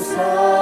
예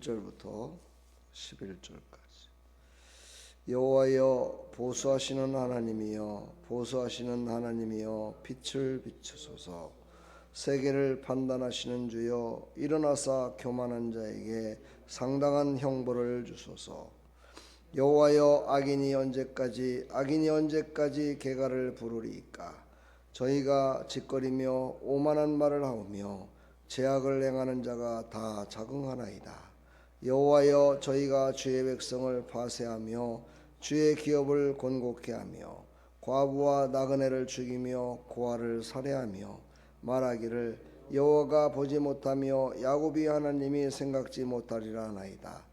1절부터 11절까지. 여호와여 보수하시는 하나님이여 보수하시는 하나님이여 빛을 비추소서. 세계를 판단하시는 주여 일어나사 교만한 자에게 상당한 형벌을 주소서. 여호와여 악인이 언제까지 악인이 언제까지 개가를 부르리이까? 저희가 짓거리며 오만한 말을 하오며 제약을 행하는 자가 다 적응하나이다 여호와여 저희가 주의 백성을 파쇄하며 주의 기업을 곤곡케 하며 과부와 나그네를 죽이며 고아를 살해하며 말하기를 여호와가 보지 못하며 야곱이 하나님이 생각지 못하리라 하나이다.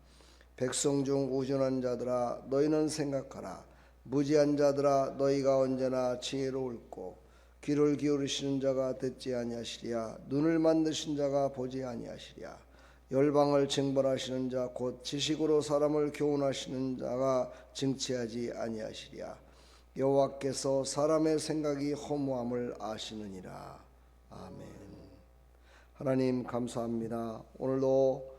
백성 중 우준한 자들아 너희는 생각하라. 무지한 자들아 너희가 언제나 지혜로울고 귀를 기울이시는 자가 듣지 아니하시리야 눈을 만드신 자가 보지 아니하시리야 열방을 징벌하시는 자 곧 지식으로 사람을 교훈하시는 자가 증치하지 아니하시리야 여호와께서 사람의 생각이 허무함을 아시느니라. 아멘. 하나님 감사합니다. 오늘도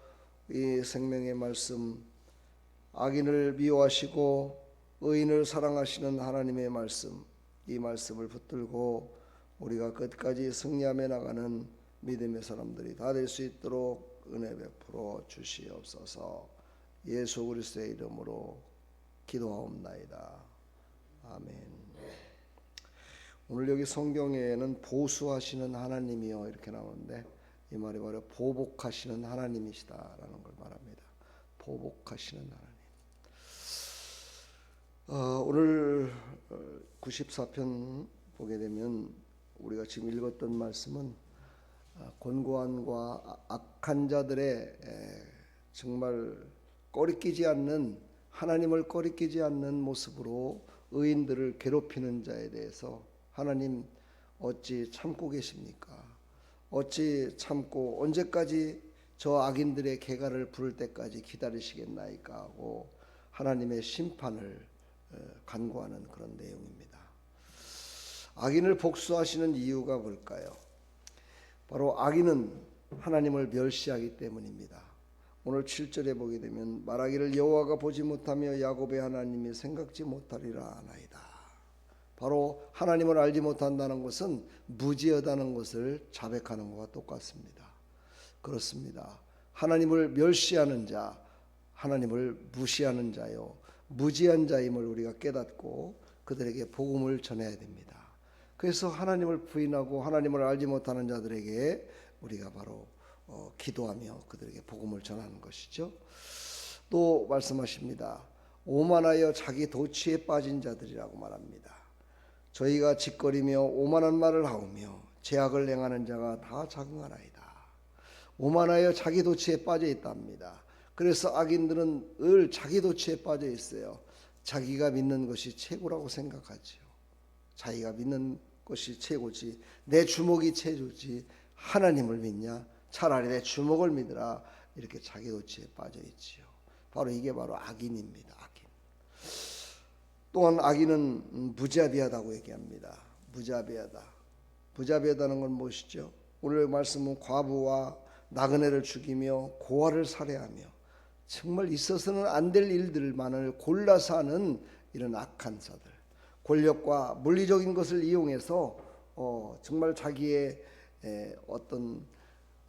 이 생명의 말씀 악인을 미워하시고 의인을 사랑하시는 하나님의 말씀 이 말씀을 붙들고 우리가 끝까지 승리하며 나가는 믿음의 사람들이 다 될 수 있도록 은혜 베풀어 주시옵소서. 예수 그리스도의 이름으로 기도하옵나이다. 아멘. 오늘 여기 성경에는 보수하시는 하나님이요 이렇게 나오는데 이 말이 바로 보복하시는 하나님이시다라는 걸 말합니다. 보복하시는 하나님. 어, 오늘 94편 보게 되면 우리가 지금 읽었던 말씀은 아, 곤고한과 아- 악한 자들의 에, 정말 꺼리끼지 않는 하나님을 꺼리끼지 않는 모습으로 의인들을 괴롭히는 자에 대해서 하나님 어찌 참고 계십니까? 어찌 참고 언제까지 저 악인들의 개가를 부를 때까지 기다리시겠나이까 하고 하나님의 심판을 어, 간구하는 그런 내용입니다. 악인을 복수하시는 이유가 뭘까요? 바로 악인은 하나님을 멸시하기 때문입니다. 오늘 7절에 보게 되면 말하기를 여호와가 보지 못하며 야곱의 하나님이 생각지 못하리라 하나이다. 바로 하나님을 알지 못한다는 것은 무지하다는 것을 자백하는 것과 똑같습니다. 그렇습니다. 하나님을 멸시하는 자, 하나님을 무시하는 자요, 무지한 자임을 우리가 깨닫고 그들에게 복음을 전해야 됩니다. 그래서 하나님을 부인하고 하나님을 알지 못하는 자들에게 우리가 바로 어, 기도하며 그들에게 복음을 전하는 것이죠. 또 말씀하십니다. 오만하여 자기 도취에 빠진 자들이라고 말합니다. 저희가 짓거리며 오만한 말을 하오며 제약을 행하는 자가 다 적응하나이다. 오만하여 자기 도취에 빠져 있답니다. 그래서 악인들은 늘 자기 도취에 빠져 있어요. 자기가 믿는 것이 최고라고 생각하지요. 자기가 믿는 것이 최고지. 내 주먹이 최고지. 하나님을 믿냐? 차라리 내 주먹을 믿으라. 이렇게 자기 도취에 빠져 있지요. 바로 이게 바로 악인입니다. 악인. 또한 악인은 무자비하다고 얘기합니다. 무자비하다. 무자비하다는 건 무엇이죠? 오늘 말씀은 과부와 나그네를 죽이며 고아를 살해하며 정말 있어서는 안 될 일들만을 골라서 하는 이런 악한 자들. 권력과 물리적인 것을 이용해서 어, 정말 자기의 에, 어떤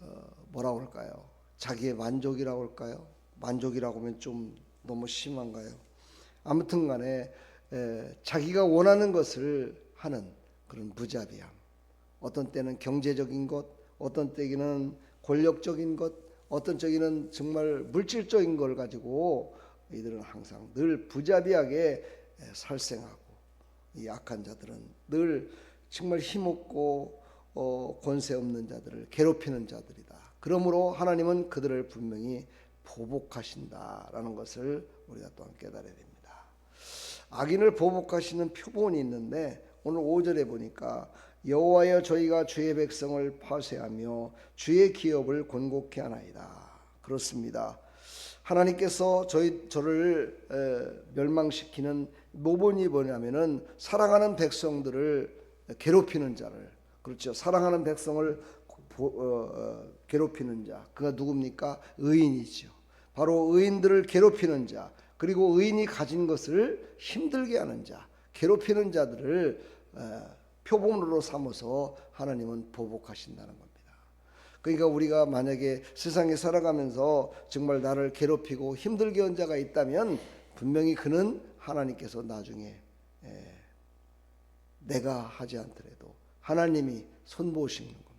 어, 뭐라고 할까요? 자기의 만족이라고 할까요? 만족이라고 하면 좀 너무 심한가요? 아무튼 간에 에, 자기가 원하는 것을 하는 그런 무자비함. 어떤 때는 경제적인 것, 어떤 때는 권력적인 것, 어떤 때는 정말 물질적인 걸 가지고 이들은 항상 늘 부자비하게 에, 살생하고 이 약한 자들은 늘 정말 힘없고 어, 권세 없는 자들을 괴롭히는 자들이다. 그러므로 하나님은 그들을 분명히 보복하신다라는 것을 우리가 또한 깨달아야 됩니다. 악인을 보복하시는 표본이 있는데 오늘 5절에 보니까 여호와여 저희가 주의 백성을 파쇄하며 주의 기업을 곤곡케 하나이다. 그렇습니다. 하나님께서 저희 저를 에, 멸망시키는 모본이 뭐냐면은 사랑하는 백성들을 괴롭히는 자를 그렇죠. 사랑하는 백성을 보- 어, 어, 괴롭히는 자 그가 누굽니까? 의인이죠. 바로 의인들을 괴롭히는 자 그리고 의인이 가진 것을 힘들게 하는 자 괴롭히는 자들을 에, 표본으로 삼아서 하나님은 보복하신다는 겁니다. 그러니까 우리가 만약에 세상에 살아가면서 정말 나를 괴롭히고 힘들게 한 자가 있다면 분명히 그는 하나님께서 나중에 에, 내가 하지 않더라도 하나님이 손보시는 겁니다.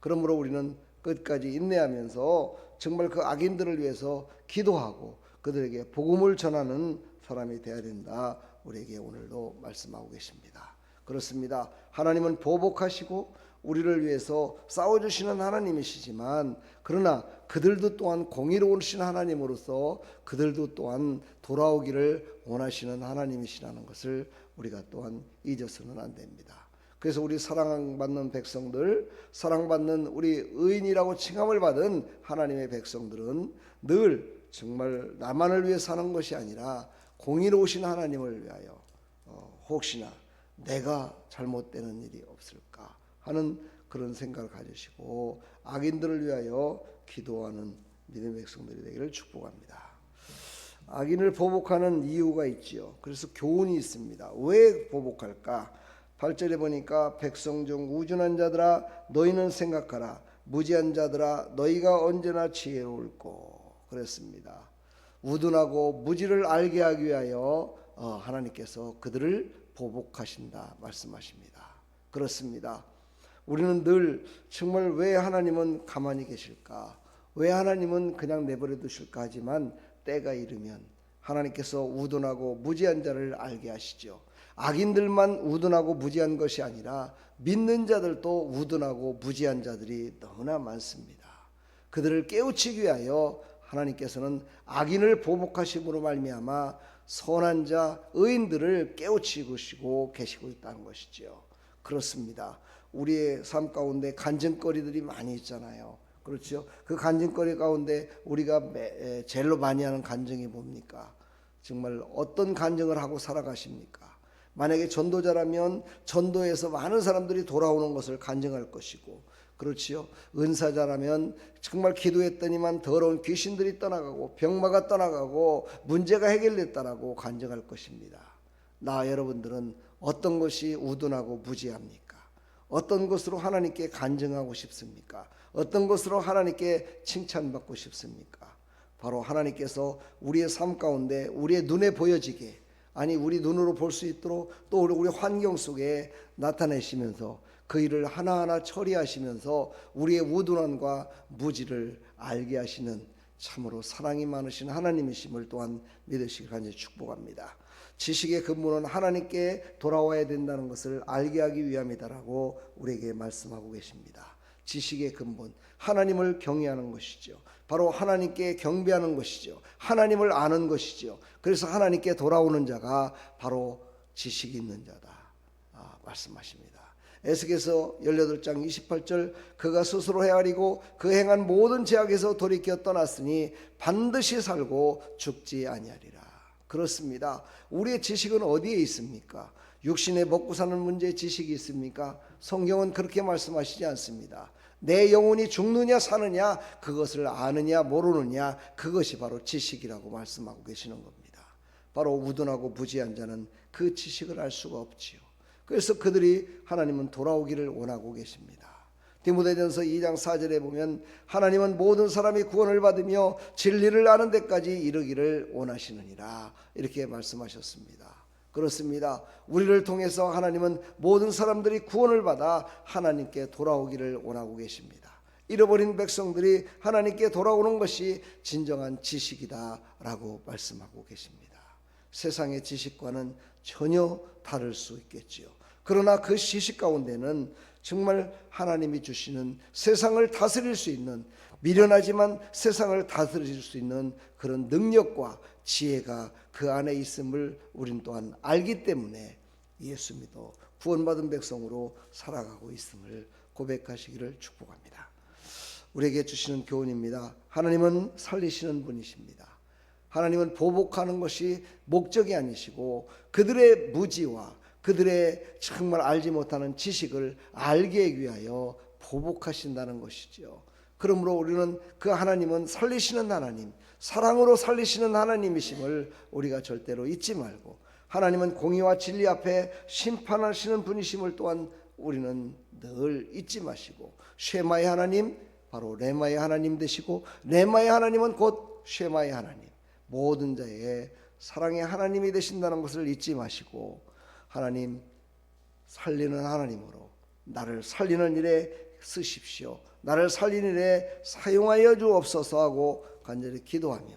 그러므로 우리는 끝까지 인내하면서 정말 그 악인들을 위해서 기도하고 그들에게 복음을 전하는 사람이 되어야 된다. 우리에게 오늘도 말씀하고 계십니다. 그렇습니다. 하나님은 보복하시고 우리를 위해서 싸워주시는 하나님이시지만 그러나 그들도 또한 공의로우신 하나님으로서 그들도 또한 돌아오기를 원하시는 하나님이시라는 것을 우리가 또한 잊어서는 안 됩니다. 그래서 우리 사랑받는 백성들, 사랑받는 우리 의인이라고 칭함을 받은 하나님의 백성들은 늘 정말 나만을 위해 사는 것이 아니라 공의로우신 하나님을 위하여 어, 혹시나 내가 잘못되는 일이 없을까 하는 그런 생각을 가지시고 악인들을 위하여 기도하는 믿음의 백성들이 되기를 축복합니다. 악인을 보복하는 이유가 있지요. 그래서 교훈이 있습니다. 왜 보복할까? 8절에 보니까 백성 중 우준한 자들아 너희는 생각하라 무지한 자들아 너희가 언제나 지혜로울꼬 그랬습니다. 우둔하고 무지를 알게 하기 위하여 어, 하나님께서 그들을 보복하신다 말씀하십니다. 그렇습니다. 우리는 늘 정말 왜 하나님은 가만히 계실까? 왜 하나님은 그냥 내버려 두실까 하지만 때가 이르면 하나님께서 우둔하고 무지한 자를 알게 하시죠. 악인들만 우둔하고 무지한 것이 아니라 믿는 자들도 우둔하고 무지한 자들이 너무나 많습니다. 그들을 깨우치기 위하여 하나님께서는 악인을 보복하심으로 말미암아 선한 자 의인들을 깨우치고 계시고 있다는 것이지요. 그렇습니다. 우리의 삶 가운데 간증거리들이 많이 있잖아요. 그렇죠? 그 간증거리 가운데 우리가 매- 제일로 많이 하는 간증이 뭡니까? 정말 어떤 간증을 하고 살아가십니까? 만약에 전도자라면 전도에서 많은 사람들이 돌아오는 것을 간증할 것이고 그렇지요. 은사자라면 정말 기도했더니만 더러운 귀신들이 떠나가고 병마가 떠나가고 문제가 해결됐다라고 간증할 것입니다. 나 여러분들은 어떤 것이 우둔하고 무지합니까? 어떤 것으로 하나님께 간증하고 싶습니까? 어떤 것으로 하나님께 칭찬받고 싶습니까? 바로 하나님께서 우리의 삶 가운데 우리의 눈에 보여지게 아니 우리 눈으로 볼 수 있도록 또 우리 환경 속에 나타내시면서 그 일을 하나하나 처리하시면서 우리의 우둔함과 무지를 알게 하시는 참으로 사랑이 많으신 하나님이심을 또한 믿으시길 간절히 축복합니다. 지식의 근본은 하나님께 돌아와야 된다는 것을 알게 하기 위함이다라고 우리에게 말씀하고 계십니다. 지식의 근본 하나님을 경외하는 것이죠. 바로 하나님께 경배하는 것이죠. 하나님을 아는 것이죠. 그래서 하나님께 돌아오는 자가 바로 지식이 있는 자다. 아, 말씀하십니다. 에스겔서 18장 28절 그가 스스로 헤아리고 그 행한 모든 죄악에서 돌이켜 떠났으니 반드시 살고 죽지 아니하리라. 그렇습니다. 우리의 지식은 어디에 있습니까? 육신에 먹고 사는 문제에 지식이 있습니까? 성경은 그렇게 말씀하시지 않습니다. 내 영혼이 죽느냐 사느냐 그것을 아느냐 모르느냐 그것이 바로 지식이라고 말씀하고 계시는 겁니다. 바로 우둔하고 무지한 자는 그 지식을 알 수가 없지요. 그래서 그들이 하나님은 돌아오기를 원하고 계십니다. 디모데전서 2장 4절에 보면 하나님은 모든 사람이 구원을 받으며 진리를 아는 데까지 이르기를 원하시느니라 이렇게 말씀하셨습니다. 그렇습니다. 우리를 통해서 하나님은 모든 사람들이 구원을 받아 하나님께 돌아오기를 원하고 계십니다. 잃어버린 백성들이 하나님께 돌아오는 것이 진정한 지식이다라고 말씀하고 계십니다. 세상의 지식과는 전혀 다를 수 있겠지요. 그러나 그 지식 가운데는 정말 하나님이 주시는 세상을 다스릴 수 있는 미련하지만 세상을 다스릴 수 있는 그런 능력과 지혜가 그 안에 있음을 우린 또한 알기 때문에 예수 믿어 구원받은 백성으로 살아가고 있음을 고백하시기를 축복합니다. 우리에게 주시는 교훈입니다. 하나님은 살리시는 분이십니다. 하나님은 보복하는 것이 목적이 아니시고 그들의 무지와 그들의 정말 알지 못하는 지식을 알게 위하여 보복하신다는 것이지요. 그러므로 우리는 그 하나님은 살리시는 하나님, 사랑으로 살리시는 하나님이심을 우리가 절대로 잊지 말고 하나님은 공의와 진리 앞에 심판하시는 분이심을 또한 우리는 늘 잊지 마시고 쉐마의 하나님 바로 레마의 하나님 되시고 레마의 하나님은 곧 쉐마의 하나님 모든 자의 사랑의 하나님이 되신다는 것을 잊지 마시고 하나님 살리는 하나님으로 나를 살리는 일에 쓰십시오. 나를 살리는 일에 사용하여 주옵소서 하고 간절히 기도하며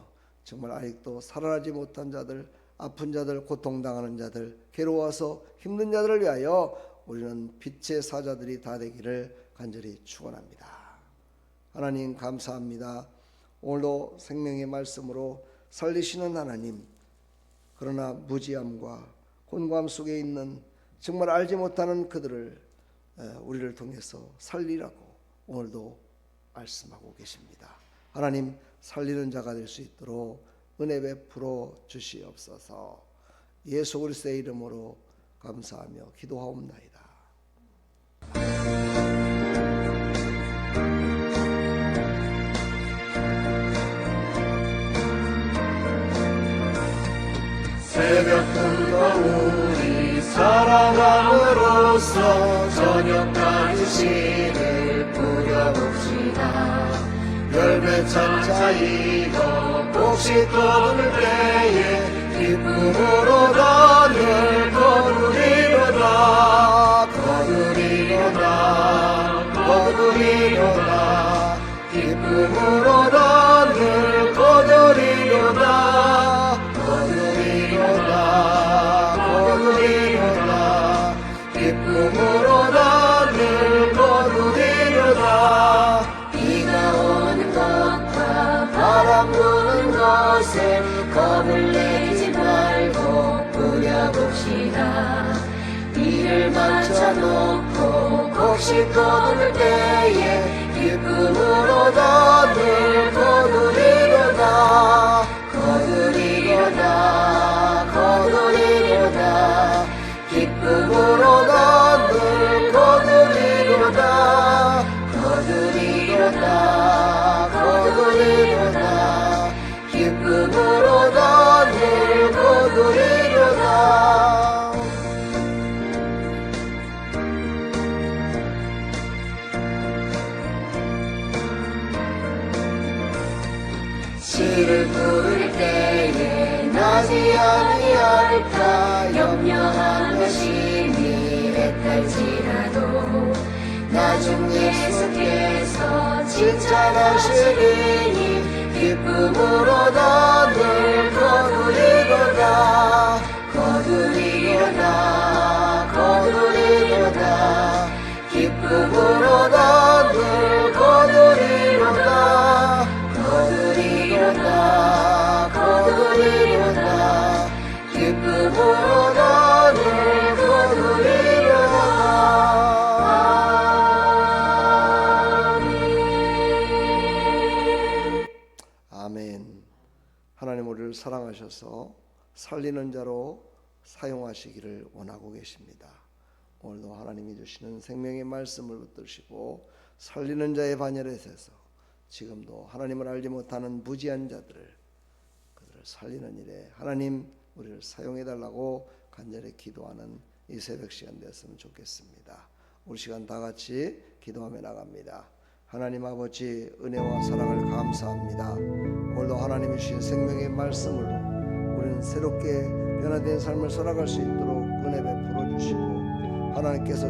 정말 아직도 살아나지 못한 자들, 아픈 자들, 고통당하는 자들, 괴로워서 힘든 자들을 위하여 우리는 빛의 사자들이 다 되기를 간절히 축원합니다. 하나님 감사합니다. 오늘도 생명의 말씀으로 살리시는 하나님 그러나 무지함과 곤고함 속에 있는 정말 알지 못하는 그들을 에, 우리를 통해서 살리라고 오늘도 말씀하고 계십니다. 하나님 살리는 자가 될 수 있도록 은혜 베풀어 주시옵소서. 예수 그리스도의 이름으로 감사하며 기도하옵나이다. 사랑함으로써 저녁까지 씨를 뿌려봅시다. 열매 창자 익어 복식 거둘 때에 기쁨으로 단을 거두리로다. 거두리로다. 거두리로다. 기쁨으로 곡식 거둘 때에 기쁨으로 나를 칭찬하시리니 기쁨으로 나를 거두리로다. 거두리로다 거두리로다. 기쁨으로 나 하셔서 살리는 자로 사용하시기를 원하고 계십니다. 오늘도 하나님이 주시는 생명의 말씀을 붙드시고 살리는 자의 반열에 서서 지금도 하나님을 알지 못하는 무지한 자들을 그들을 살리는 일에 하나님 우리를 사용해 달라고 간절히 기도하는 이 새벽 시간 되었으면 좋겠습니다. 우리 시간 다 같이 기도하며 나갑니다. 하나님 아버지 은혜와 사랑을 감사합니다. 오늘도 하나님이 주신 생명의 우리는 새롭게 변화된 삶을 살아갈 수 있도록 은혜 베풀어 주시고 하나님께서